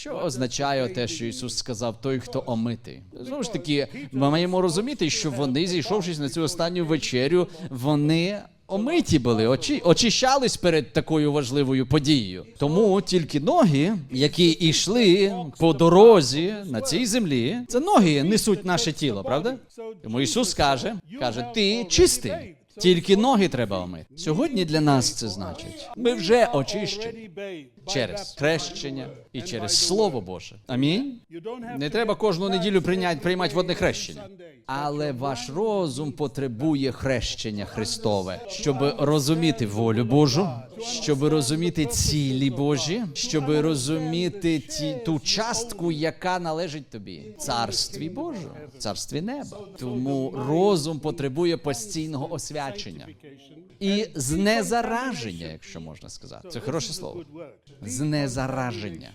Що означає те, що Ісус сказав, той, хто омитий? Знову ж таки, ми маємо розуміти, що вони, зійшовшись на цю останню вечерю, вони. Омиті були, очі, очищались перед такою важливою подією. Тому тільки ноги, які йшли по дорозі на цій землі, це ноги несуть наше тіло, правда? Тому Ісус каже, каже, ти чистий. Тільки ноги треба омити. Сьогодні для нас це значить. Ми вже очищені через хрещення і через Слово Боже. Амінь. Не треба кожну неділю прийняти, приймати водне хрещення. Але ваш розум потребує хрещення Христове, щоб розуміти волю Божу, щоб розуміти цілі Божі, щоб розуміти ті, ту частку, яка належить тобі, царстві Божому, царстві неба. Тому розум потребує постійного освячення і знезараження, якщо можна сказати. Це хороше слово. Знезараження.